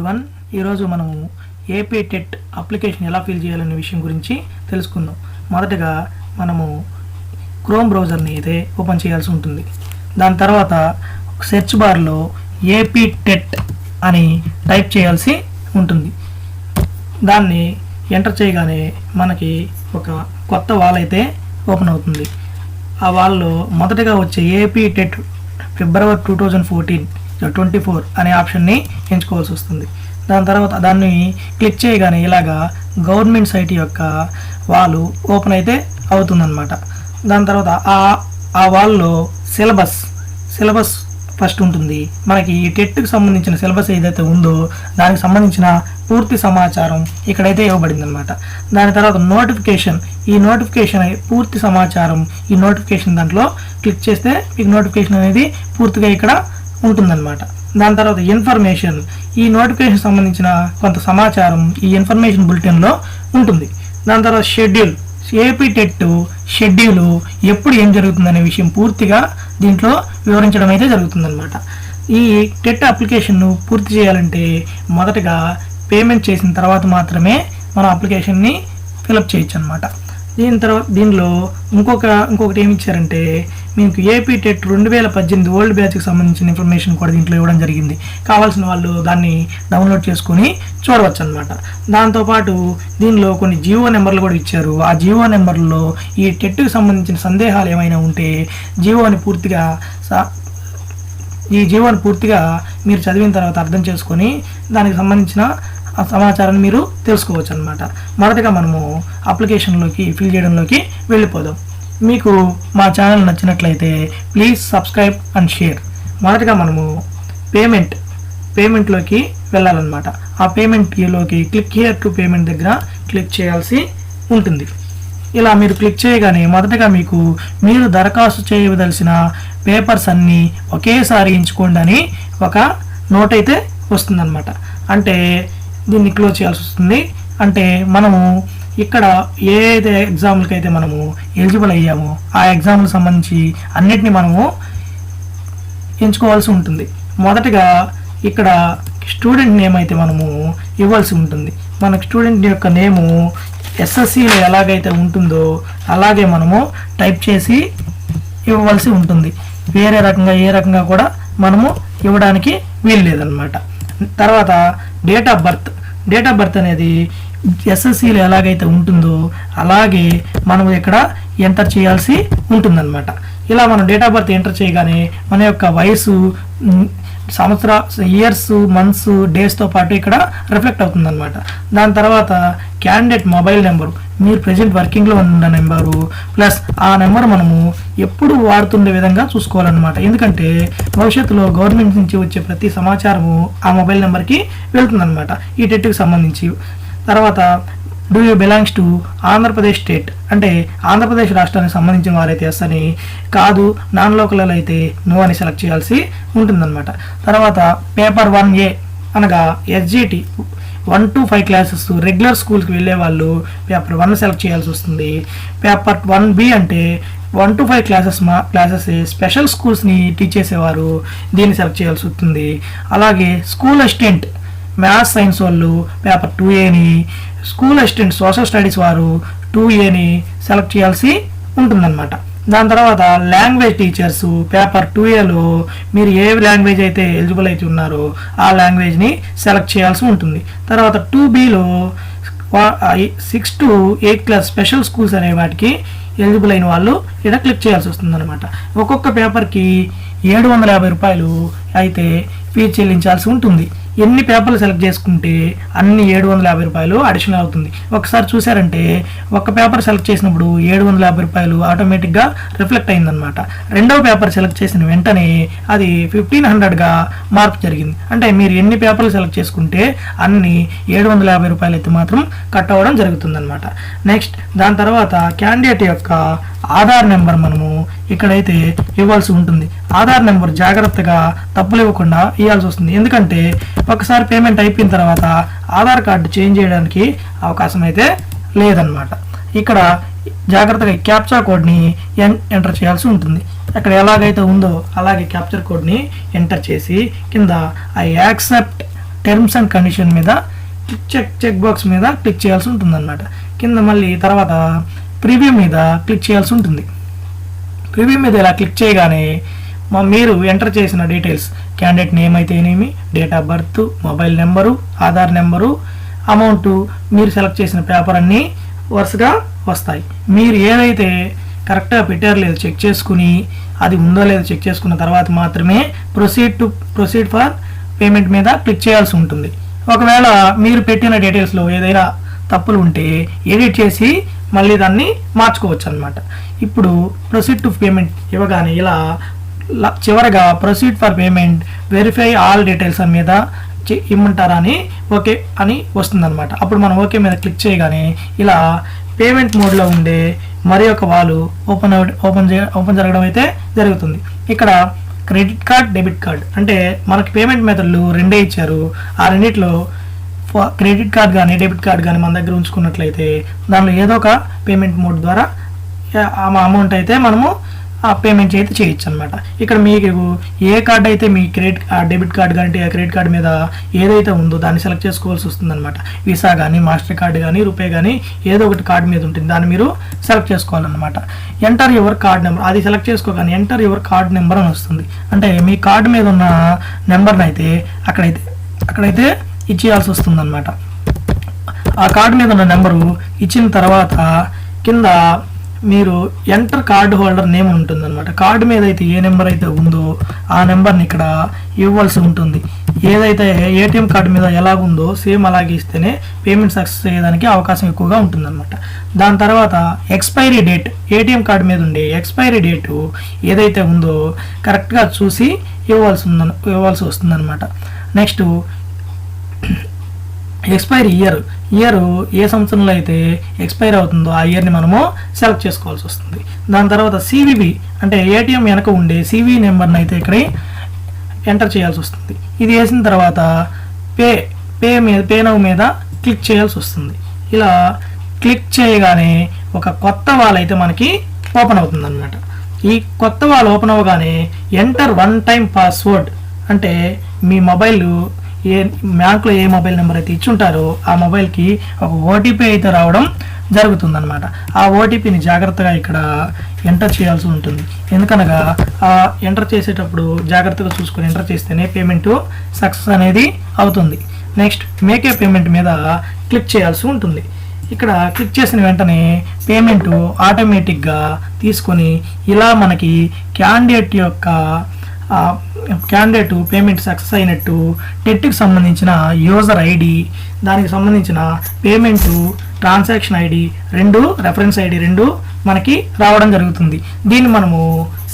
Everyone ఈరోజు మనము AP TET application ఎలా ఫిల్ చేయాలనే విషయం గురించి తెలుసుకుందాం. మొదటగా మనము క్రోమ్ బ్రౌజర్ని అయితే ఓపెన్ చేయాల్సి ఉంటుంది. దాని తర్వాత సెర్చ్ బార్లో ఏపీ టెట్ అని టైప్ చేయాల్సి ఉంటుంది. దాన్ని ఎంటర్ చేయగానే మనకి ఒక కొత్త వాల్ అయితే ఓపెన్ అవుతుంది. ఆ వాల్లో మొదటగా వచ్చే AP TET February two thousand fourteen twenty four అనే ఆప్షన్ని ఎంచుకోవాల్సి వస్తుంది. దాని తర్వాత దాన్ని క్లిక్ చేయగానే ఇలాగా గవర్నమెంట్ సైట్ యొక్క వాళ్ళు ఓపెన్ అయితే అవుతుందన్నమాట. దాని తర్వాత ఆ ఆ వాల్లో సిలబస్ సిలబస్ ఫస్ట్ ఉంటుంది. మనకి ఈ టెట్కి సంబంధించిన సిలబస్ ఏదైతే ఉందో దానికి సంబంధించిన పూర్తి సమాచారం ఇక్కడైతే ఇవ్వబడింది అనమాట దాని తర్వాత నోటిఫికేషన్ ఈ నోటిఫికేషన్ పూర్తి సమాచారం ఈ నోటిఫికేషన్ దాంట్లో క్లిక్ చేస్తే మీకు నోటిఫికేషన్ అనేది పూర్తిగా ఇక్కడ ఉంటుందన్నమాట. దాని తర్వాత ఇన్ఫర్మేషన్. ఈ నోటిఫికేషన్ సంబంధించిన కొంత సమాచారం ఈ ఇన్ఫర్మేషన్ బులెటిన్లో ఉంటుంది. దాని తర్వాత షెడ్యూల్. ఏపీ టెట్ షెడ్యూల్ ఎప్పుడు ఏం జరుగుతుందనే విషయం పూర్తిగా దీంట్లో వివరించడం అయితే జరుగుతుందన్నమాట. ఈ టెట్ అప్లికేషన్ను పూర్తి చేయాలంటే మొదటగా పేమెంట్ చేసిన తర్వాత మాత్రమే మన అప్లికేషన్ని ఫిలప్ చేయొచ్చు అనమాట దీని తర్వాత దీనిలో ఇంకొక ఇంకొకటి ఏమి ఇచ్చారంటే మీకు ఏపీ టెట్ రెండు వేల పద్దెనిమిది ఓల్డ్ బ్యాచ్కి సంబంధించిన ఇన్ఫర్మేషన్ కూడా దీంట్లో ఇవ్వడం జరిగింది. కావాల్సిన వాళ్ళు దాన్ని డౌన్లోడ్ చేసుకొని చూడవచ్చు అనమాట దాంతోపాటు దీనిలో కొన్ని జియో నెంబర్లు కూడా ఇచ్చారు. ఆ జియో నెంబర్లో ఈ టెట్కి సంబంధించిన సందేహాలు ఏమైనా ఉంటే జియోని పూర్తిగా సా ఈ జీవోని పూర్తిగా మీరు చదివిన తర్వాత అర్థం చేసుకొని దానికి సంబంధించిన ఆ సమాచారాన్ని మీరు తెలుసుకోవచ్చు అనమాట మొదటగా మనము అప్లికేషన్లోకి ఫిల్ చేయడంలోకి వెళ్ళిపోదాం. మీకు మా ఛానల్ నచ్చినట్లయితే ప్లీజ్ సబ్స్క్రైబ్ అండ్ షేర్. మొదటగా మనము పేమెంట్ పేమెంట్లోకి వెళ్ళాలన్నమాట. ఆ పేమెంట్లోకి క్లిక్ హియర్ టు పేమెంట్ దగ్గర క్లిక్ చేయాల్సి ఉంటుంది. ఇలా మీరు క్లిక్ చేయగానే మొదటగా మీకు మీరు దరఖాస్తు చేయవలసిన పేపర్స్ అన్నీ ఒకేసారి ఎంచుకోండి అని ఒక నోట్ అయితే వస్తుందన్నమాట. అంటే దీన్ని క్లోజ్ చేయాల్సి వస్తుంది. అంటే మనము ఇక్కడ ఏదైతే ఎగ్జామ్లకి అయితే మనము ఎలిజిబుల్ అయ్యామో ఆ ఎగ్జామ్లకు సంబంధించి అన్నిటిని మనము ఎంచుకోవాల్సి ఉంటుంది. మొదటగా ఇక్కడ స్టూడెంట్ నేమ్ అయితే మనము ఇవ్వాల్సి ఉంటుంది. మనకు స్టూడెంట్ యొక్క నేము ఎస్ఎస్సిలో ఎలాగైతే ఉంటుందో అలాగే మనము టైప్ చేసి ఇవ్వవలసి ఉంటుంది. వేరే రకంగా ఏ రకంగా కూడా మనము ఇవ్వడానికి వీలు లేదనమాట తర్వాత date of birth date of birth అనేది ఎస్ఎస్సిలో ఎలాగైతే ఉంటుందో అలాగే మనం ఇక్కడ ఎంటర్ చేయాల్సి ఉంటుందన్నమాట. ఇలా మనం డేట్ ఆఫ్ బర్త్ ఎంటర్ చేయగానే మన యొక్క వయసు సంవత్సర ఇయర్స్ మంత్స్ డేస్తో పాటు ఇక్కడ రిఫ్లెక్ట్ అవుతుందన్నమాట. దాని తర్వాత క్యాండిడేట్ మొబైల్ నెంబరు మీరు ప్రజెంట్ వర్కింగ్లో ఉన్న నెంబరు ప్లస్ ఆ నెంబర్ మనము ఎప్పుడు వాడుతుండే విధంగా చూసుకోవాలన్నమాట. ఎందుకంటే భవిష్యత్తులో గవర్నమెంట్ నుంచి వచ్చే ప్రతి సమాచారము ఆ మొబైల్ నెంబర్కి వెళ్తుందన్నమాట. ఈ టెట్కి సంబంధించి. తర్వాత do you belongs to Andhra Pradesh state అంటే ఆంధ్రప్రదేశ్ రాష్ట్రానికి సంబంధించిన వారైతే ఎస్ అని కాదు నాన్ లోకల్ అయితే నో అని సెలెక్ట్ చేయాల్సి ఉంటుందన్నమాట. తర్వాత పేపర్ వన్ ఏ అనగా SGT one to five classes regular స్కూల్కి వెళ్ళే వాళ్ళు పేపర్ వన్ సెలెక్ట్ చేయాల్సి వస్తుంది. పేపర్ వన్ బి అంటే వన్ టు ఫైవ్ క్లాసెస్ మా క్లాసెస్ స్పెషల్ స్కూల్స్ని టీచ్ చేసేవారు దీన్ని సెలెక్ట్ చేయాల్సి వస్తుంది. అలాగే స్కూల్ అసిస్టెంట్ మ్యాథ్స్ సైన్స్ వాళ్ళు పేపర్ టూ ఏని స్కూల్ అసిస్టెంట్ సోషల్ స్టడీస్ వారు టూ ఏని సెలెక్ట్ చేయాల్సి ఉంటుందన్నమాట. దాని తర్వాత లాంగ్వేజ్ టీచర్స్ పేపర్ టూ ఏలో మీరు ఏ లాంగ్వేజ్ అయితే ఎలిజిబుల్ అయితే ఉన్నారో ఆ లాంగ్వేజ్ని సెలెక్ట్ చేయాల్సి ఉంటుంది. తర్వాత two బీలో six to eighth class special schools అనే వాటికి ఎలిజిబుల్ అయిన వాళ్ళు ఇక్కడ క్లిక్ చేయాల్సి వస్తుంది అనమాట ఒక్కొక్క పేపర్కి ఏడు వందల యాభై రూపాయలు అయితే ఫీజు చెల్లించాల్సి ఉంటుంది. ఎన్ని పేపర్లు సెలెక్ట్ చేసుకుంటే అన్ని ఏడు వందల యాభై రూపాయలు అడిషనల్ అవుతుంది. ఒకసారి చూసారంటే ఒక పేపర్ సెలెక్ట్ చేసినప్పుడు ఏడు వందల యాభై రూపాయలు ఆటోమేటిక్గా రిఫ్లెక్ట్ అయిందనమాట రెండవ పేపర్ సెలెక్ట్ చేసిన వెంటనే అది ఫిఫ్టీన్ హండ్రెడ్గా మార్పు జరిగింది. అంటే మీరు ఎన్ని పేపర్లు సెలెక్ట్ చేసుకుంటే అన్ని ఏడు వందల యాభై రూపాయలు అయితే మాత్రం కట్ అవ్వడం జరుగుతుందన్నమాట. నెక్స్ట్ దాని తర్వాత క్యాండిడేట్ యొక్క ఆధార్ నెంబర్ మనము ఇక్కడైతే ఇవ్వాల్సి ఉంటుంది. ఆధార్ నెంబర్ జాగ్రత్తగా తప్పులు ఇవ్వకుండా ఇవ్వాల్సి వస్తుంది. ఎందుకంటే ఒకసారి పేమెంట్ అయిపోయిన తర్వాత ఆధార్ కార్డు చేంజ్ చేయడానికి అవకాశం అయితే లేదనమాట ఇక్కడ జాగ్రత్తగా క్యాప్చా కోడ్ని ఎన్ ఎంటర్ చేయాల్సి ఉంటుంది. అక్కడ ఎలాగైతే ఉందో అలాగే క్యాప్చర్ కోడ్ని ఎంటర్ చేసి కింద I accept terms and condition మీద చెక్ చెక్ బాక్స్ మీద క్లిక్ చేయాల్సి ఉంటుందన్నమాట. కింద మళ్ళీ తర్వాత ప్రివ్యూ మీద క్లిక్ చేయాల్సి ఉంటుంది. ప్రివ్యూ మీద ఇలా క్లిక్ చేయగానే మీరు ఎంటర్ చేసిన డీటెయిల్స్ క్యాండిడేట్ నేమ్ అయితేనేమి date of birth mobile number Aadhaar number amount మీరు సెలెక్ట్ చేసిన పేపర్ అన్నీ వరుసగా వస్తాయి. మీరు ఏదైతే కరెక్ట్గా పెట్టారో లేదో చెక్ చేసుకుని అది ఉందో లేదో చెక్ చేసుకున్న తర్వాత మాత్రమే proceed to proceed for payment మీద క్లిక్ చేయాల్సి ఉంటుంది. ఒకవేళ మీరు పెట్టిన డీటెయిల్స్లో ఏదైనా తప్పులు ఉంటే ఎడిట్ చేసి మళ్ళీ దాన్ని మార్చుకోవచ్చు అనమాట ఇప్పుడు ప్రొసీడ్ టు పేమెంట్ ఇవ్వగానే ఇలా చివరగా proceed for payment verify all details అని మీద ఇమ్మంటారా అని ఓకే అని వస్తుందన్నమాట. అప్పుడు మనం ఓకే మీద క్లిక్ చేయగానే ఇలా పేమెంట్ మోడ్లో ఉండే మరి ఒక వాళ్ళు ఓపెన్ ఓపెన్ ఓపెన్ జరగడం అయితే జరుగుతుంది. ఇక్కడ క్రెడిట్ కార్డ్ డెబిట్ కార్డ్ అంటే మనకి పేమెంట్ మెథడ్లు రెండే ఇచ్చారు. ఆ రెండిట్లో క్రెడిట్ కార్డ్ కానీ డెబిట్ కార్డ్ కానీ మన దగ్గర ఉంచుకున్నట్లయితే దానిలో ఏదో ఒక పేమెంట్ మోడ్ ద్వారా ఆ అమౌంట్ అయితే మనము ఆ పేమెంట్ అయితే చేయొచ్చు అనమాట ఇక్కడ మీకు ఏ కార్డ్ అయితే మీ క్రెడిట్ డెబిట్ కార్డ్ కానీ క్రెడిట్ కార్డ్ మీద ఏదైతే ఉందో దాన్ని సెలెక్ట్ చేసుకోవాల్సి వస్తుంది అనమాట వీసా కానీ మాస్టర్ కార్డ్ కానీ రూపే కానీ ఏదో ఒకటి కార్డ్ మీద ఉంటుంది. దాన్ని మీరు సెలెక్ట్ చేసుకోవాలన్నమాట. ఎంటర్ యువర్ కార్డ్ నెంబర్ అది సెలెక్ట్ చేసుకోగానే ఎంటర్ యువర్ కార్డ్ నెంబర్ అని వస్తుంది. అంటే మీ కార్డు మీద ఉన్న నెంబర్ని అయితే అక్కడైతే అక్కడైతే ఇచ్చేయాల్సి వస్తుంది అనమాట ఆ కార్డు మీద ఉన్న నెంబరు ఇచ్చిన తర్వాత కింద మీరు ఎంటర్ కార్డు హోల్డర్ నేమ్ ఉంటుంది అనమాట కార్డు మీద అయితే ఏ నెంబర్ అయితే ఉందో ఆ నెంబర్ని ఇక్కడ ఇవ్వాల్సి ఉంటుంది. ఏదైతే ఏటీఎం కార్డు మీద ఎలాగుందో సేమ్ అలాగే ఇస్తేనే పేమెంట్ సక్సెస్ అయ్యేదానికి అవకాశం ఎక్కువగా ఉంటుందన్నమాట. దాని తర్వాత ఎక్స్పైరీ డేట్ ఏటీఎం కార్డు మీద ఉండే ఎక్స్పైరీ డేటు ఏదైతే ఉందో కరెక్ట్గా చూసి ఇవ్వాల్సి ఉందని ఇవ్వాల్సి వస్తుందన్నమాట. Next expire year. ఇయర్ ఏ సంవత్సరంలో అయితే ఎక్స్పైర్ అవుతుందో ఆ ఇయర్ని మనము సెలెక్ట్ చేసుకోవాల్సి వస్తుంది. దాని తర్వాత సివివి అంటే ఏటీఎం వెనక ఉండే సివి నెంబర్ని అయితే ఇక్కడ ఎంటర్ చేయాల్సి వస్తుంది. ఇది వేసిన తర్వాత పే పే మీద పే నవ్ మీద క్లిక్ చేయాల్సి వస్తుంది. ఇలా క్లిక్ చేయగానే ఒక కొత్త వాల్ అయితే మనకి ఓపెన్ అవుతుంది అనమాట ఈ కొత్త వాల్ ఓపెన్ అవ్వగానే ఎంటర్ వన్ టైం పాస్వర్డ్ అంటే మీ మొబైల్ ఏ బ్యాంకులో ఏ మొబైల్ నెంబర్ అయితే ఇచ్చుంటారో ఆ మొబైల్కి ఒక ఓటీపీ అయితే రావడం జరుగుతుందనమాట ఆ ఓటీపీని జాగ్రత్తగా ఇక్కడ ఎంటర్ చేయాల్సి ఉంటుంది. ఎందుకనగా ఆ ఎంటర్ చేసేటప్పుడు జాగ్రత్తగా చూసుకొని ఎంటర్ చేస్తేనే పేమెంట్ సక్సెస్ అనేది అవుతుంది. నెక్స్ట్ మేకే పేమెంట్ మీద క్లిక్ చేయాల్సి ఉంటుంది. ఇక్కడ క్లిక్ చేసిన వెంటనే పేమెంట్ ఆటోమేటిక్గా తీసుకొని ఇలా మనకి క్యాండిడేట్ యొక్క క్యాండిడేట్ పేమెంట్ సక్సెస్ అయినట్టు టెట్కి సంబంధించిన యూజర్ ఐడి దానికి సంబంధించిన పేమెంట్ ట్రాన్సాక్షన్ ఐడి రెండు రెఫరెన్స్ ఐడి రెండు మనకి రావడం జరుగుతుంది. దీన్ని మనము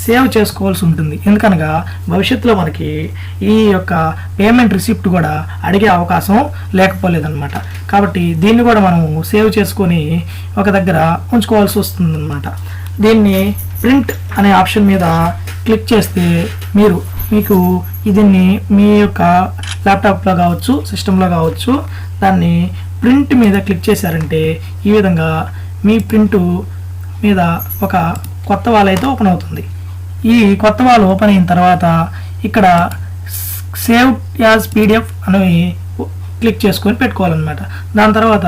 సేవ్ చేసుకోవాల్సి ఉంటుంది. ఎందుకనగా భవిష్యత్తులో మనకి ఈ యొక్క పేమెంట్ రిసిప్ట్ కూడా అడిగే అవకాశం లేకపోలేదన్నమాట. కాబట్టి దీన్ని కూడా మనము సేవ్ చేసుకొని ఒక దగ్గర ఉంచుకోవాల్సి వస్తుందన్నమాట. దీన్ని ప్రింట్ అనే ఆప్షన్ మీద క్లిక్ చేస్తే మీరు మీకు దీన్ని మీ యొక్క ల్యాప్టాప్లో కావచ్చు సిస్టంలో కావచ్చు దాన్ని ప్రింట్ మీద క్లిక్ చేశారంటే ఈ విధంగా మీ ప్రింటు మీద ఒక కొత్త వాల్ అయితే ఓపెన్ అవుతుంది. ఈ కొత్త వాల్ ఓపెన్ అయిన తర్వాత ఇక్కడ సేవ్ యాజ్ పీడిఎఫ్ అని క్లిక్ చేసుకొని పెట్టుకోవాలన్నమాట. దాని తర్వాత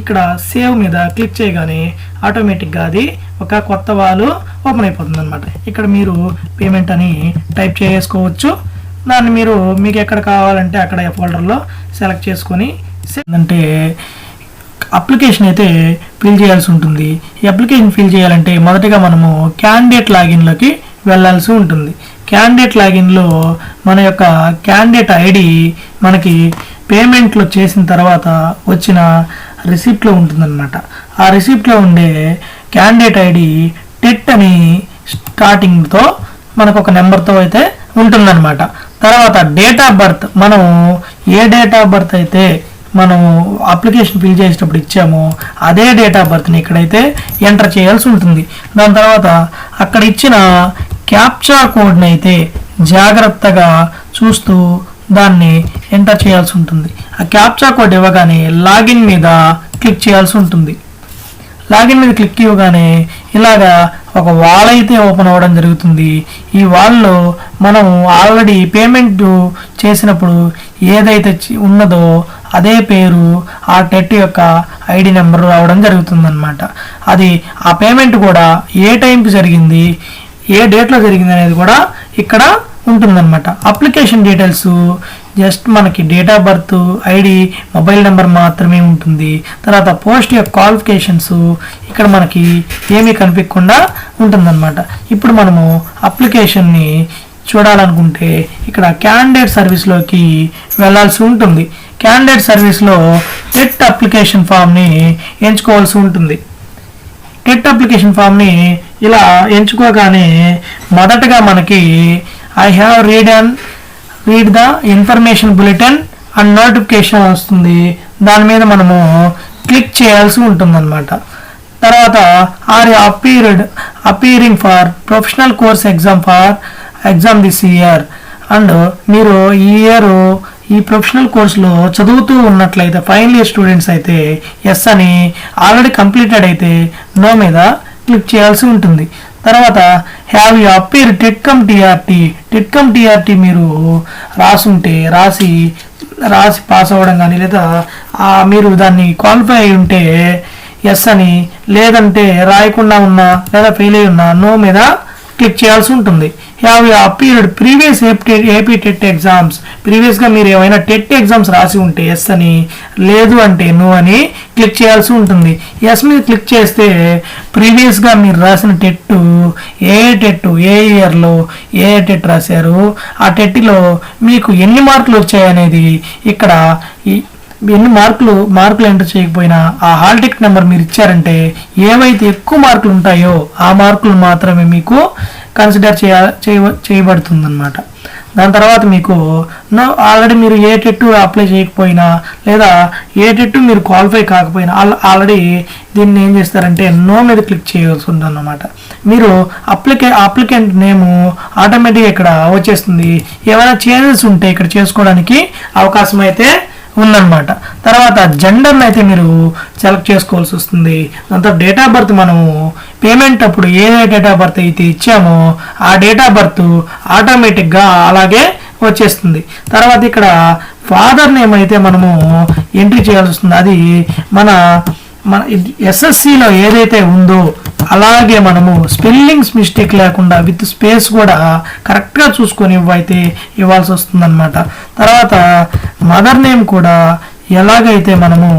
ఇక్కడ సేవ్ మీద క్లిక్ చేయగానే ఆటోమేటిక్గా అది ఒక కొత్త వాలు ఓపెన్ అయిపోతుంది అనమాట ఇక్కడ మీరు పేమెంట్ అని టైప్ చేసుకోవచ్చు. దాన్ని మీరు మీకు ఎక్కడ కావాలంటే అక్కడ ఫోల్డర్లో సెలెక్ట్ చేసుకొని అంటే అప్లికేషన్ అయితే ఫిల్ చేయాల్సి ఉంటుంది. ఈ అప్లికేషన్ ఫిల్ చేయాలంటే మొదటగా మనము క్యాండిడేట్ లాగిన్లోకి వెళ్ళాల్సి ఉంటుంది. క్యాండిడేట్ లాగిన్లో మన యొక్క క్యాండిడేట్ ఐడి మనకి పేమెంట్లు చేసిన తర్వాత వచ్చిన రిసిప్ట్లో ఉంటుందన్నమాట. ఆ రిసిప్ట్లో ఉండే క్యాండిడేట్ ఐడి టెట్ అని స్టార్టింగ్తో మనకు ఒక నెంబర్తో అయితే ఉంటుందన్నమాట. తర్వాత డేట్ ఆఫ్ బర్త్ మనం ఏ డేట్ ఆఫ్ బర్త్ అయితే మనం అప్లికేషన్ ఫిల్ చేసేటప్పుడు ఇచ్చామో అదే డేట్ ఆఫ్ బర్త్ని ఇక్కడైతే ఎంటర్ చేయాల్సి ఉంటుంది. దాని తర్వాత అక్కడ ఇచ్చిన క్యాప్చా కోడ్ని అయితే జాగ్రత్తగా చూస్తూ దాన్ని ఎంటర్ చేయాల్సి ఉంటుంది. ఆ క్యాప్చా కోడ్ ఇవ్వగానే లాగిన్ మీద క్లిక్ చేయాల్సి ఉంటుంది. లాగిన్ మీద క్లిక్ ఇవ్వగానే ఇలాగా ఒక వాల్ అయితే ఓపెన్ అవ్వడం జరుగుతుంది. ఈ వాల్లో మనం ఆల్రెడీ పేమెంట్ చేసినప్పుడు ఏదైతే చి- ఉన్నదో అదే పేరు ఆ టెట్ యొక్క ఐడి నెంబర్ రావడం జరుగుతుందన్నమాట. అది ఆ పేమెంట్ కూడా ఏ టైంకి జరిగింది ఏ డేట్లో జరిగింది అనేది కూడా ఇక్కడ ఉంటుందన్నమాట. అప్లికేషన్ డీటెయిల్స్ జస్ట్ మనకి date of birth ID mobile number మాత్రమే ఉంటుంది. తర్వాత పోస్ట్ యొక్క క్వాలిఫికేషన్స్ ఇక్కడ మనకి ఏమీ కనిపించకుండా ఉంటుందన్నమాట. ఇప్పుడు మనము అప్లికేషన్ని చూడాలనుకుంటే ఇక్కడ క్యాండిడేట్ సర్వీస్లోకి వెళ్ళాల్సి ఉంటుంది. క్యాండిడేట్ సర్వీస్లో టెట్ అప్లికేషన్ ఫామ్ని ఎంచుకోవాల్సి ఉంటుంది. టెట్ అప్లికేషన్ ఫామ్ని ఇలా ఎంచుకోగానే మొదటగా మనకి I have read and read the information bulletin and notification వస్తుంది. దాని మీద మనము క్లిక్ చేయాల్సి ఉంటుందన్నమాట. తర్వాత are appeared appearing for professional course exam for exam this year and మీరు ఈ ఇయర్ ఈ ప్రొఫెషనల్ కోర్సులో చదువుతూ ఉన్నట్లయితే ఫైనల్ ఇయర్ స్టూడెంట్స్ అయితే ఎస్ అని ఆల్రెడీ కంప్లీటెడ్ అయితే నో మీద క్లిక్ చేయాల్సి ఉంటుంది. తర్వాత have you appear TET cum TRT TET cum TRT మీరు రాసుంటే రాసి రాసి పాస్ అవ్వడం కానీ లేదా మీరు దాన్ని క్వాలిఫై అయి ఉంటే ఎస్ అని లేదంటే రాయకుండా ఉన్నా లేదా ఫెయిల్ అయి ఉన్నా నో మీద క్లిక్ చేయాల్సి ఉంటుంది. Have you appeared previous AP TET exams ప్రీవియస్గా మీరు ఏమైనా టెట్ ఎగ్జామ్స్ రాసి ఉంటే ఎస్ అని లేదు అంటే నో అని క్లిక్ చేయాల్సి ఉంటుంది. ఎస్ మీద క్లిక్ చేస్తే ప్రీవియస్గా మీరు రాసిన టెట్ ఏ టెట్ ఏ ఇయర్లో ఏ టెట్ రాశారు? ఆ టెట్లో మీకు ఎన్ని మార్కులు వచ్చాయనేది ఇక్కడ ఎన్ని మార్కులు మార్కులు ఎంటర్ చేయకపోయినా ఆ హాల్ టికెట్ నెంబర్ మీరు ఇచ్చారంటే ఏవైతే ఎక్కువ మార్కులు ఉంటాయో ఆ మార్కులు మాత్రమే మీకు కన్సిడర్ చేయ చేయబడుతుంది అనమాట దాని తర్వాత మీకు నో ఆల్రెడీ మీరు ఏ టెట్టు అప్లై చేయకపోయినా లేదా ఏ టెట్టు మీరు క్వాలిఫై కాకపోయినా ఆల్రెడీ దీన్ని ఏం చేస్తారంటే నో మీద క్లిక్ చేయాల్సి ఉందన్నమాట అన్నమాట మీరు అప్లికే అప్లికెంట్ నేము ఆటోమేటిక్గా ఇక్కడ వచ్చేస్తుంది. ఏమైనా చేంజెస్ ఉంటే ఇక్కడ చేసుకోవడానికి అవకాశం అయితే ఉందన్నమాట. తర్వాత జెండర్ని అయితే మీరు సెలెక్ట్ చేసుకోవాల్సి వస్తుంది. దాంతో డేట్ ఆఫ్ బర్త్ మనము పేమెంట్ అప్పుడు ఏ డేట్ ఆఫ్ బర్త్ అయితే ఇచ్చామో ఆ డేట్ ఆఫ్ బర్త్ ఆటోమేటిక్గా అలాగే వచ్చేస్తుంది. తర్వాత ఇక్కడ ఫాదర్ నేమ్ అయితే మనము ఎంట్రీ చేయాల్సి వస్తుంది. అది మన మన ఎస్ఎస్సిలో ఏదైతే ఉందో అలాగే మనము స్పెల్లింగ్స్ మిస్టేక్ లేకుండా విత్ స్పేస్ కూడా కరెక్ట్గా చూసుకొని ఇవ్వైతే ఇవ్వాల్సి వస్తుందన్నమాట. తర్వాత మదర్ నేమ్ కూడా ఎలాగైతే మనము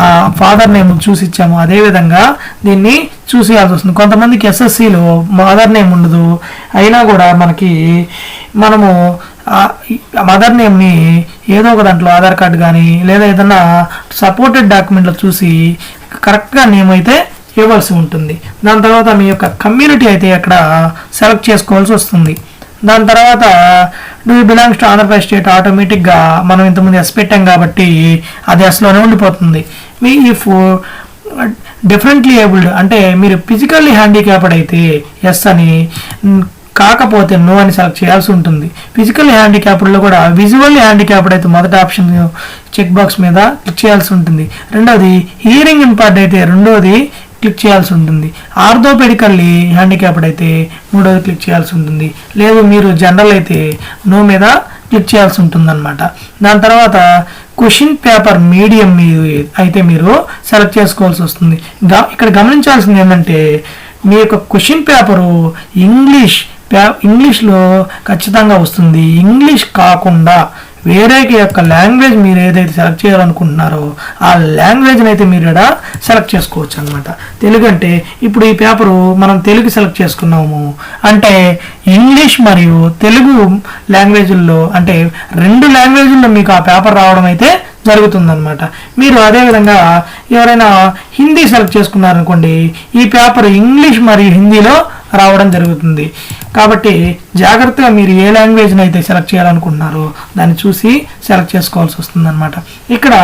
ఆ ఫాదర్ నేమ్ చూసి ఇచ్చామో అదే విధంగా దీన్ని చూసేయాల్సి వస్తుంది. కొంతమందికి ఎస్ఎస్సిలో మదర్ నేమ్ ఉండదు. అయినా కూడా మనకి మనము మదర్ నేమ్ని ఏదో ఒక దాంట్లో ఆధార్ కార్డు కానీ లేదా ఏదైనా సపోర్టెడ్ డాక్యుమెంట్లో చూసి కరెక్ట్గా నేమ్ అయితే ఇవ్వాల్సి ఉంటుంది. దాని తర్వాత మీ యొక్క కమ్యూనిటీ అయితే అక్కడ సెలెక్ట్ చేసుకోవాల్సి వస్తుంది. దాని తర్వాత do belongs to Andhra Pradesh state ఆటోమేటిక్గా మనం ఇంతకుముందు ఎస్ పెట్టాం కాబట్టి అది ఎస్లోనే ఉండిపోతుంది. మీ ఇఫ్ డిఫరెంట్లీ ఏబుల్డ్ అంటే మీరు ఫిజికల్లీ హ్యాండిక్యాప్డ్ అయితే ఎస్ అని hmm, కాకపోతే నో అని సెలెక్ట్ చేయాల్సి ఉంటుంది. ఫిజికల్ హ్యాండిక్యాప్డ్లో కూడా విజువల్ హ్యాండిక్యాప్డ్ అయితే మొదటి ఆప్షన్ చెక్ బాక్స్ మీద క్లిక్ చేయాల్సి ఉంటుంది. రెండవది హియరింగ్ ఇంపార్ట్ అయితే రెండవది క్లిక్ చేయాల్సి ఉంటుంది. ఆర్థోపెడికల్లీ హ్యాండిక్యాప్డ్ అయితే మూడోది క్లిక్ చేయాల్సి ఉంటుంది. లేదు మీరు జనరల్ అయితే నో మీద క్లిక్ చేయాల్సి ఉంటుందన్నమాట. దాని తర్వాత క్వశ్చన్ పేపర్ మీడియం మీరు అయితే మీరు సెలెక్ట్ చేసుకోవాల్సి వస్తుంది. ఇక్కడ గమనించాల్సింది ఏంటంటే మీ యొక్క క్వశ్చన్ పేపరు ఇంగ్లీష్ పే ఇంగ్లీష్లో ఖచ్చితంగా వస్తుంది. ఇంగ్లీష్ కాకుండా వేరే యొక్క లాంగ్వేజ్ మీరు ఏదైతే సెలెక్ట్ చేయాలనుకుంటున్నారో ఆ లాంగ్వేజ్ని అయితే మీరు ఇక్కడ సెలెక్ట్ చేసుకోవచ్చు అనమాట తెలుగు అంటే ఇప్పుడు ఈ పేపరు మనం తెలుగు సెలెక్ట్ చేసుకున్నాము అంటే ఇంగ్లీష్ మరియు తెలుగు లాంగ్వేజ్ల్లో అంటే రెండు లాంగ్వేజ్ల్లో మీకు ఆ పేపర్ రావడం అయితే జరుగుతుందనమాట మీరు అదేవిధంగా ఎవరైనా హిందీ సెలెక్ట్ చేసుకున్నారనుకోండి ఈ పేపర్ ఇంగ్లీష్ మరియు హిందీలో రావడం జరుగుతుంది. కాబట్టి జాగ్రత్తగా మీరు ఏ లాంగ్వేజ్ని అయితే సెలెక్ట్ చేయాలనుకుంటున్నారో దాన్ని చూసి సెలెక్ట్ చేసుకోవాల్సి వస్తుందన్నమాట. ఇక్కడ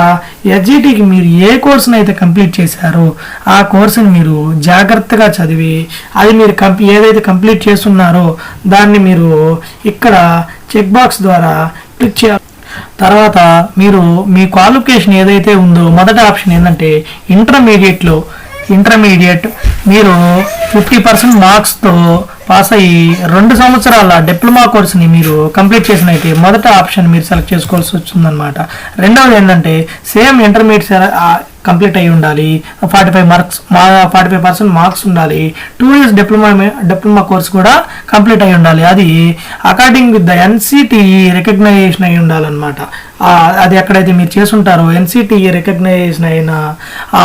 ఎస్జిటికి మీరు ఏ కోర్సును అయితే కంప్లీట్ చేశారో ఆ కోర్సుని మీరు జాగ్రత్తగా చదివి అది మీరు కంప్ ఏదైతే కంప్లీట్ చేస్తున్నారో దాన్ని మీరు ఇక్కడ చెక్ బాక్స్ ద్వారా క్లిక్ చేయాలి. తర్వాత మీరు మీ క్వాలిఫికేషన్ ఏదైతే ఉందో మొదటి ఆప్షన్ ఏంటంటే ఇంటర్మీడియట్లో ఇంటర్మీడియట్ మీరు ఫిఫ్టీ పర్సెంట్ మార్క్స్తో పాస్ అయ్యి రెండు సంవత్సరాల డిప్లొమా కోర్స్ని మీరు కంప్లీట్ చేసినైతే మొదట ఆప్షన్ మీరు సెలెక్ట్ చేసుకోవాల్సి వచ్చిందనమాట రెండవది ఏంటంటే సేమ్ ఇంటర్మీడియట్ కంప్లీట్ అయి ఉండాలి. ఫార్టీ ఫైవ్ మార్క్స్ మా ఫార్టీ ఫైవ్ పర్సెంట్ మార్క్స్ ఉండాలి two years diploma diploma course కూడా కంప్లీట్ అయి ఉండాలి. అది according with the NCTE recognization అయి ఉండాలన్నమాట. అది ఎక్కడైతే మీరు చేసుంటారో ఎన్సిటిఈ రికగ్నైజేషన్ అయిన ఆ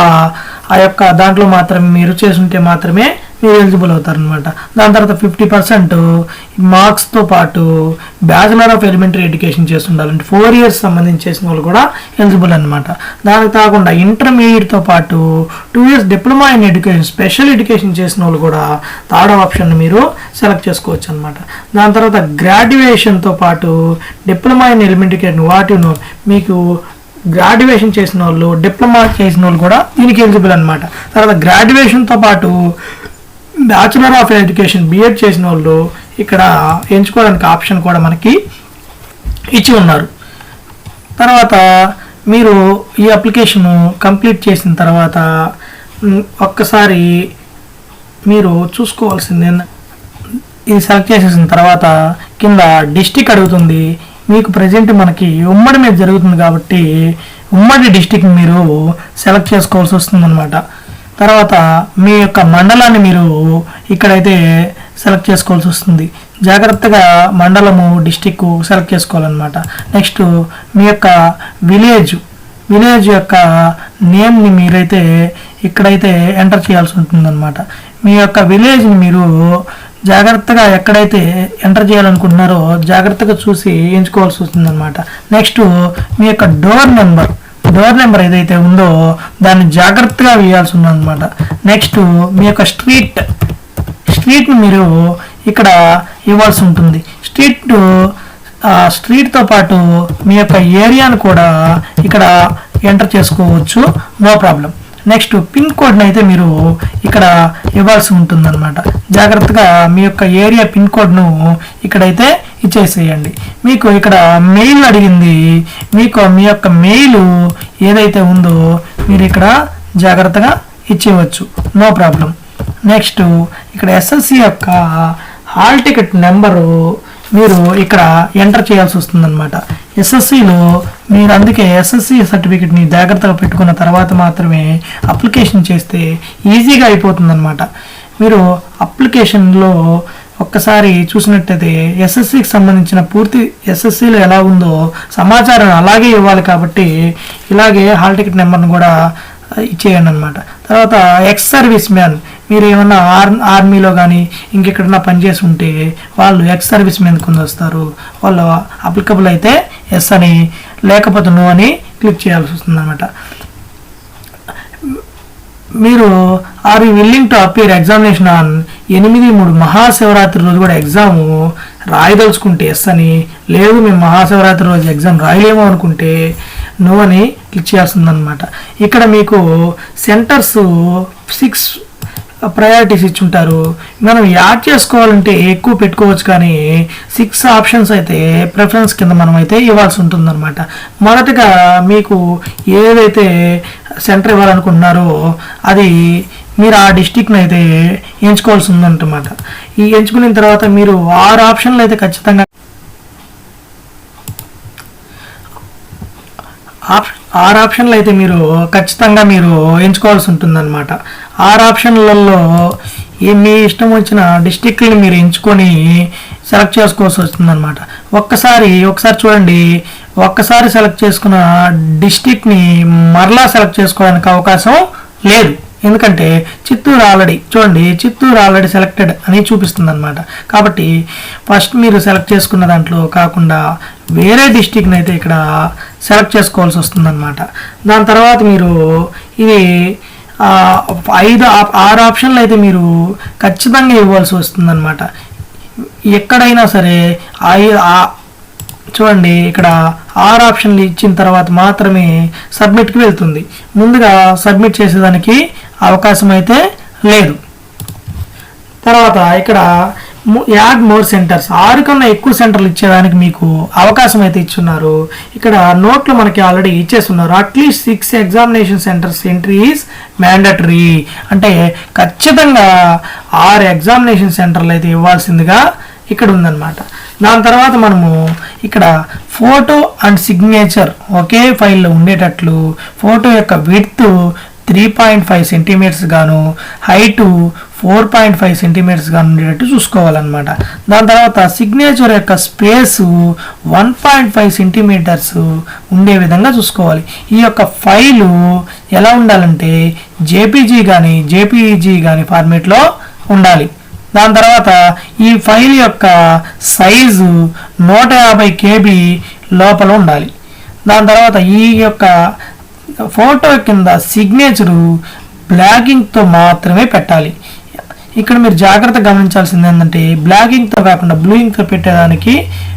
ఆ యొక్క దాంట్లో మాత్రమే మీరు చేసుంటే మాత్రమే మీరు ఎలిజిబుల్ అవుతారనమాట దాని తర్వాత ఫిఫ్టీ పర్సెంట్ మార్క్స్తో పాటు బ్యాచిలర్ ఆఫ్ ఎలిమెంటరీ ఎడ్యుకేషన్ చేసి ఉండాలంటే ఫోర్ ఇయర్స్ సంబంధించి చేసిన వాళ్ళు కూడా ఎలిజిబుల్ అనమాట దానికి కాకుండా ఇంటర్మీడియట్తో పాటు two years diploma in education special education చేసిన వాళ్ళు కూడా థర్డ్ ఆప్షన్ మీరు సెలెక్ట్ చేసుకోవచ్చు అనమాట దాని తర్వాత గ్రాడ్యుయేషన్తో పాటు డిప్లొమా ఇన్ ఎలిమెంటరీ వాటి మీకు గ్రాడ్యుయేషన్ చేసిన వాళ్ళు డిప్లొమా చేసిన వాళ్ళు కూడా దీనికి ఎలిజిబుల్ అనమాట తర్వాత గ్రాడ్యుయేషన్తో పాటు బ్యాచులర్ ఆఫ్ ఎడ్యుకేషన్ బిఎడ్ చేసిన వాళ్ళు ఇక్కడ ఎంచుకోవడానికి ఆప్షన్ కూడా మనకి ఇచ్చి ఉన్నారు. తర్వాత మీరు ఈ అప్లికేషన్ కంప్లీట్ చేసిన తర్వాత ఒక్కసారి మీరు చూసుకోవాల్సింది ఇది సెలెక్ట్ చేసేసిన తర్వాత కింద డిస్టిక్ అడుగుతుంది. మీకు ప్రజెంట్ మనకి ఉమ్మడి మీద జరుగుతుంది కాబట్టి ఉమ్మడి డిస్టిక్ మీరు సెలెక్ట్ చేసుకోవాల్సి వస్తుంది తర్వాత మీ యొక్క మండలాన్ని మీరు ఇక్కడైతే సెలెక్ట్ చేసుకోవాల్సి వస్తుంది. జాగ్రత్తగా మండలము డిస్టిక్ సెలెక్ట్ చేసుకోవాలన్నమాట. నెక్స్ట్ మీ యొక్క విలేజ్ విలేజ్ యొక్క నేమ్ని మీరైతే ఇక్కడైతే ఎంటర్ చేయాల్సి ఉంటుందన్నమాట. మీ యొక్క విలేజ్ని మీరు జాగ్రత్తగా ఎక్కడైతే ఎంటర్ చేయాలనుకుంటున్నారో జాగ్రత్తగా చూసి ఎంచుకోవాల్సి వస్తుందన్నమాట. నెక్స్ట్ మీ యొక్క డోర్ నెంబర్ డోర్ నెంబర్ ఏదైతే ఉందో దాన్ని జాగ్రత్తగా వేయాల్సి ఉందన్నమాట నెక్స్ట్ మీ యొక్క స్ట్రీట్ స్ట్రీట్ని మీరు ఇక్కడ ఇవ్వాల్సి ఉంటుంది. స్ట్రీట్ ఆ స్ట్రీట్తో పాటు మీ యొక్క ఏరియాను కూడా ఇక్కడ ఎంటర్ చేసుకోవచ్చు. No problem. నెక్స్ట్ పిన్ కోడ్ని అయితే మీరు ఇక్కడ ఇవ్వాల్సి ఉంటుందన్నమాట. జాగ్రత్తగా మీ యొక్క ఏరియా పిన్ కోడ్ను ఇక్కడైతే ఇచ్చేసేయండి. మీకు ఇక్కడ మెయిల్ అడిగింది. మీకు మీ యొక్క మెయిల్ ఏదైతే ఉందో మీరు ఇక్కడ జాగ్రత్తగా ఇచ్చేయవచ్చు. నో ప్రాబ్లం నెక్స్ట్ ఇక్కడ ఎస్ఎస్సి యొక్క హాల్ టికెట్ నెంబరు మీరు ఇక్కడ ఎంటర్ చేయాల్సి వస్తుందన్నమాట. ఎస్ఎస్సిలో మీరు అందుకే ఎస్ఎస్సి సర్టిఫికెట్ని జాగ్రత్తగా పెట్టుకున్న తర్వాత మాత్రమే అప్లికేషన్ చేస్తే ఈజీగా అయిపోతుందన్నమాట. మీరు అప్లికేషన్లో ఒక్కసారి చూసినట్టయితే ఎస్ఎస్సికి సంబంధించిన పూర్తి ఎస్ఎస్సిలో ఎలా ఉందో సమాచారం అలాగే ఇవ్వాలి కాబట్టి ఇలాగే హాల్ టికెట్ నెంబర్ను కూడా ఇచ్చేయండి అనమాట తర్వాత ఎక్స్ సర్వీస్ మ్యాన్ మీరు ఏమన్నా ఆర్ ఆర్మీలో కానీ ఇంకెక్కడన్నా పనిచేసి ఉంటే వాళ్ళు ఎక్స్ సర్వీస్ మ్యాన్ కింద వస్తారు. వాళ్ళు అప్లికబుల్ అయితే ఎస్ అని లేకపోతే నో అని క్లిక్ చేయాల్సి వస్తుంది అనమాట మీరు are you willing to appear examination on ఎనిమిది మూడు మహాశివరాత్రి రోజు కూడా ఎగ్జామ్ రాయదలుచుకుంటే ఎస్ అని లేదు మేము మహాశివరాత్రి రోజు ఎగ్జామ్ రాయలేము అనుకుంటే నో అని క్లిక్ చేయాల్సిందనమాట ఇక్కడ మీకు సెంటర్స్ సిక్స్ ప్రయారిటీస్ ఇచ్చుంటారు. మనం యాడ్ చేసుకోవాలంటే ఎక్కువ పెట్టుకోవచ్చు కానీ సిక్స్ ఆప్షన్స్ అయితే ప్రిఫరెన్స్ కింద మనం అయితే ఇవ్వాల్సి ఉంటుందన్నమాట. మొదటగా మీకు ఏదైతే సెంటర్ ఇవ్వాలనుకుంటున్నారో అది మీరు ఆ డిస్టిక్ని అయితే ఎంచుకోవాల్సి ఉందన్నమాట ఈ ఎంచుకున్న తర్వాత మీరు ఆరు ఆప్షన్లు అయితే ఖచ్చితంగా ఆరు ఆప్షన్లు అయితే మీరు ఖచ్చితంగా మీరు ఎంచుకోవాల్సి ఉంటుందన్నమాట. ఆరు ఆప్షన్లలో ఏ మీ ఇష్టం వచ్చిన డిస్టిక్ని మీరు ఎంచుకొని సెలెక్ట్ చేసుకోవాల్సి వస్తుందన్నమాట. ఒక్కసారి ఒకసారి చూడండి ఒక్కసారి సెలెక్ట్ చేసుకున్న డిస్టిక్ని మరలా సెలెక్ట్ చేసుకోవడానికి అవకాశం లేదు. ఎందుకంటే చిత్తూరు ఆల్రెడీ చూడండి చిత్తూరు ఆల్రెడీ సెలెక్టెడ్ అని చూపిస్తుంది అనమాట కాబట్టి ఫస్ట్ మీరు సెలెక్ట్ చేసుకున్న దాంట్లో కాకుండా వేరే డిస్టిక్ని అయితే ఇక్కడ సెలెక్ట్ చేసుకోవాల్సి వస్తుందన్నమాట. దాని తర్వాత మీరు ఇది ఐదు ఆరు ఆప్షన్లు అయితే మీరు ఖచ్చితంగా ఇవ్వాల్సి వస్తుందన్నమాట. ఎక్కడైనా సరే ఐదు ఆ- చూడండి ఇక్కడ ఆరు ఆప్షన్లు ఇచ్చిన తర్వాత మాత్రమే సబ్మిట్కి వెళ్తుంది. ముందుగా సబ్మిట్ చేసేదానికి అవకాశం అయితే లేదు. తర్వాత ఇక్కడ యాడ్ మోర్ సెంటర్స్. ఆరు కన్నా ఎక్కువ సెంటర్లు ఇచ్చేదానికి మీకు అవకాశం అయితే ఇచ్చున్నారు. ఇక్కడ నోట్లు మనకి ఆల్రెడీ ఇచ్చేస్తున్నారు. At least six examination centres entry is mandatory అంటే ఖచ్చితంగా ఆరు ఎగ్జామినేషన్ సెంటర్లు అయితే ఇవ్వాల్సిందిగా ఇక్కడ ఉందన్నమాట. దాని తర్వాత మనము ఇక్కడ ఫోటో అండ్ సిగ్నేచర్ ఒకే ఫైల్లో ఉండేటట్లు ఫోటో యొక్క width three point five centimetres గాను height four point five centimetres గాను ఉండేటట్టు చూసుకోవాలన్నమాట. దాని తర్వాత సిగ్నేచర్ యొక్క space one point five centimetres ఉండే విధంగా చూసుకోవాలి. ఈ యొక్క ఫైలు ఎలా ఉండాలంటే జేపీజీ కానీ జేపీజీ కానీ ఫార్మేట్లో ఉండాలి. దాని తర్వాత ఈ ఫైల్ యొక్క సైజు నూట యాభై కేబీ లోపల ఉండాలి. దాని తర్వాత ఈ యొక్క ఫోటో కింద సిగ్నేచరు బ్లాగింగ్తో మాత్రమే పెట్టాలి. ఇక్కడ మీరు జాగ్రత్త గమనించాల్సింది ఏంటంటే బ్లాగింగ్తో కాకుండా బ్లూయింగ్తో పెట్టేదానికి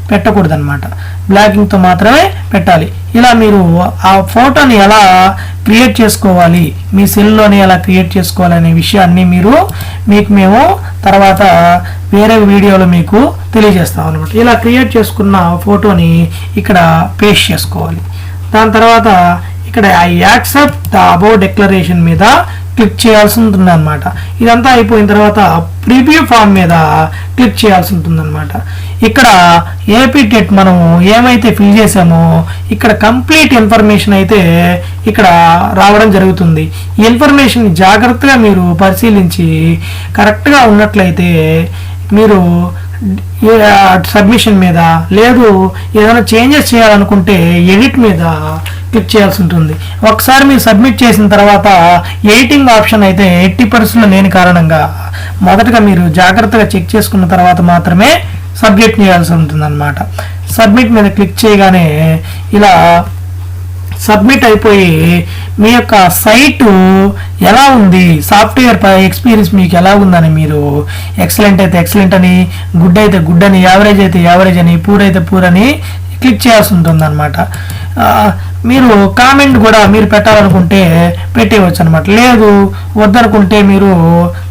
పెట్టకూడదు అనమాట బ్లాగింగ్తో మాత్రమే పెట్టాలి. ఇలా మీరు ఆ ఫోటోని ఎలా క్రియేట్ చేసుకోవాలి మీ సెల్లోని ఎలా క్రియేట్ చేసుకోవాలి అనే విషయాన్ని మీరు మీకు మేము తర్వాత వేరే వీడియోలో మీకు తెలియజేస్తాం అనమాట ఇలా క్రియేట్ చేసుకున్న ఫోటోని ఇక్కడ పేస్ట్ చేసుకోవాలి. దాని తర్వాత ఇక్కడ I accept the above declaration మీద క్లిక్ చేయాల్సి ఉంటుంది అనమాట ఇదంతా అయిపోయిన తర్వాత ప్రివ్యూ ఫామ్ మీద క్లిక్ చేయాల్సి ఉంటుంది అనమాట ఇక్కడ ఏపీ టెట్ మనము ఏమైతే ఫిల్ చేసామో ఇక్కడ కంప్లీట్ ఇన్ఫర్మేషన్ అయితే ఇక్కడ రావడం జరుగుతుంది. ఈ ఇన్ఫర్మేషన్ జాగ్రత్తగా మీరు పరిశీలించి కరెక్ట్గా ఉన్నట్లయితే మీరు సబ్మిషన్ మీద లేదు ఏదైనా చేంజెస్ చేయాలనుకుంటే ఎడిట్ మీద క్లిక్ చేయాల్సి ఉంటుంది. ఒకసారి మీరు సబ్మిట్ చేసిన తర్వాత ఎడిటింగ్ ఆప్షన్ అయితే ఎయిటీ పర్సెంట్ లేని కారణంగా మొదటగా మీరు జాగ్రత్తగా చెక్ చేసుకున్న తర్వాత మాత్రమే సబ్మిట్ చేయాల్సి ఉంటుంది అనమాట సబ్మిట్ మీద క్లిక్ చేయగానే ఇలా సబ్మిట్ అయిపోయి మీ యొక్క సైటు ఎలా ఉంది? సాఫ్ట్వేర్ ఎక్స్పీరియన్స్ మీకు ఎలా ఉందని మీరు ఎక్సలెంట్ అయితే ఎక్సలెంట్ అని గుడ్ అయితే గుడ్ అని యావరేజ్ అయితే యావరేజ్ అని పూర్ అయితే పూర్ అని క్లిక్ చేయాల్సి ఉంటుంది అనమాట మీరు కామెంట్ కూడా మీరు పెట్టాలనుకుంటే పెట్టేయవచ్చు అనమాట లేదు వద్దనుకుంటే మీరు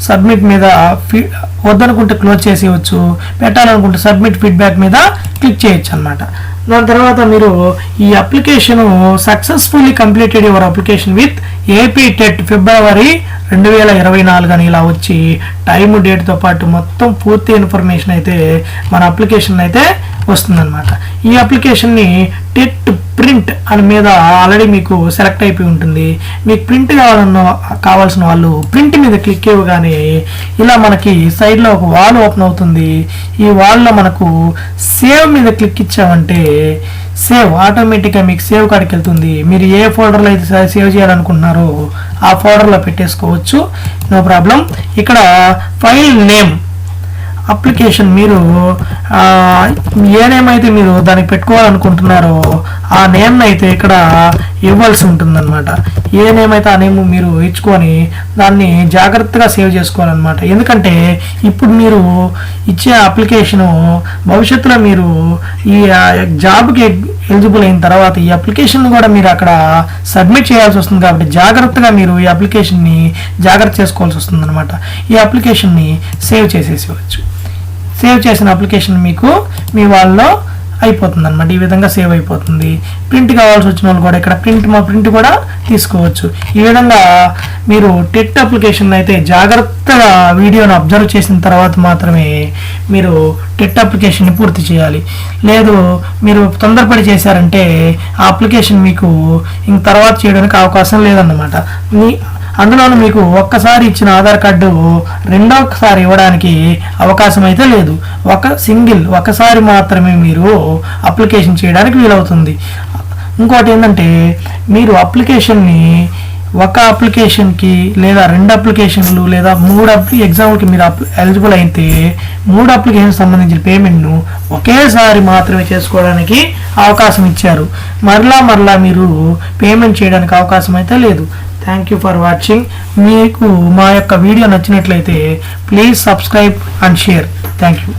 సబ్మిట్ మీద ఫీ- వద్దనుకుంటే క్లోజ్ చేసేయచ్చు పెట్టాలనుకుంటే సబ్మిట్ ఫీడ్బ్యాక్ మీద క్లిక్ చేయొచ్చు అనమాట దాని తర్వాత మీరు ఈ application successfully completed your application with AP TET February రెండు వేల ఇరవై నాలుగు అని ఇలా వచ్చి టైమ్ డేట్తో పాటు మొత్తం పూర్తి ఇన్ఫర్మేషన్ అయితే మన అప్లికేషన్ అయితే వస్తుందన్నమాట. ఈ అప్లికేషన్ని టెట్ ప్రింట్ అని మీద ఆల్రెడీ మీకు సెలెక్ట్ అయిపోయి ఉంటుంది. మీకు ప్రింట్ కావాలన్న కావాల్సిన వాళ్ళు ప్రింట్ మీద క్లిక్ ఇవ్వగానే ఇలా మనకి సైడ్లో ఒక వాల్ ఓపెన్ అవుతుంది. ఈ వాల్లో మనకు సేవ్ మీద క్లిక్ ఇచ్చామంటే సేవ్ ఆటోమేటిక్గా మీకు సేవ్ కాడికి వెళ్తుంది. మీరు ఏ ఫోల్డర్లో అయితే సేవ్ చేయాలనుకుంటున్నారో ఆ ఫోల్డర్లో పెట్టేసుకోవచ్చు. నో ప్రాబ్లం ఇక్కడ ఫైల్ నేమ్ అప్లికేషన్ మీరు ఏ నేమ్ అయితే మీరు దానికి పెట్టుకోవాలనుకుంటున్నారో ఆ నేమ్ అయితే ఇక్కడ ఇవ్వాల్సి ఉంటుందన్నమాట. ఏ నేమ్ అయితే ఆ నేమ్ మీరు ఇచ్చుకొని దాన్ని జాగ్రత్తగా సేవ్ చేసుకోవాలన్నమాట. ఎందుకంటే ఇప్పుడు మీరు ఇచ్చే అప్లికేషను భవిష్యత్తులో మీరు ఈ జాబ్కి ఎలిజిబుల్ అయిన తర్వాత ఈ అప్లికేషన్ కూడా మీరు అక్కడ సబ్మిట్ చేయాల్సి వస్తుంది కాబట్టి జాగ్రత్తగా మీరు ఈ అప్లికేషన్ని జాగ్రత్త చేసుకోవాల్సి వస్తుంది అనమాట ఈ అప్లికేషన్ని సేవ్ చేసేసేవచ్చు సేవ్ చేసిన అప్లికేషన్ మీకు మీ వాళ్ళలో అయిపోతుంది అనమాట ఈ విధంగా సేవ్ అయిపోతుంది. ప్రింట్ కావాల్సి వచ్చిన వాళ్ళు కూడా ఇక్కడ ప్రింట్ మా ప్రింట్ కూడా తీసుకోవచ్చు. ఈ విధంగా మీరు టెట్ అప్లికేషన్ అయితే జాగ్రత్తగా వీడియోను అబ్జర్వ్ చేసిన తర్వాత మాత్రమే మీరు టెట్ అప్లికేషన్ని పూర్తి చేయాలి. లేదు మీరు తొందరపడి చేశారంటే ఆ అప్లికేషన్ మీకు ఇంక తర్వాత చేయడానికి అవకాశం లేదన్నమాట. మీ అందులోనూ మీకు ఒక్కసారి ఇచ్చిన ఆధార్ కార్డు రెండోసారి ఇవ్వడానికి అవకాశం అయితే లేదు. ఒక సింగిల్ ఒకసారి మాత్రమే మీరు అప్లికేషన్ చేయడానికి వీలవుతుంది. ఇంకోటి ఏంటంటే మీరు అప్లికేషన్ని ఒక అప్లికేషన్కి లేదా రెండు అప్లికేషన్లు లేదా మూడు అప్లి ఎగ్జామ్కి మీరు ఎలిజిబుల్ అయితే మూడు అప్లికేషన్ సంబంధించిన పేమెంట్ను ఒకేసారి మాత్రమే చేసుకోవడానికి అవకాశం ఇచ్చారు. మరలా మరలా మీరు పేమెంట్ చేయడానికి అవకాశం అయితే లేదు. థ్యాంక్ యూ ఫర్ వాచింగ్ మీకు మా యొక్క వీడియో నచ్చినట్లయితే please subscribe and share thank you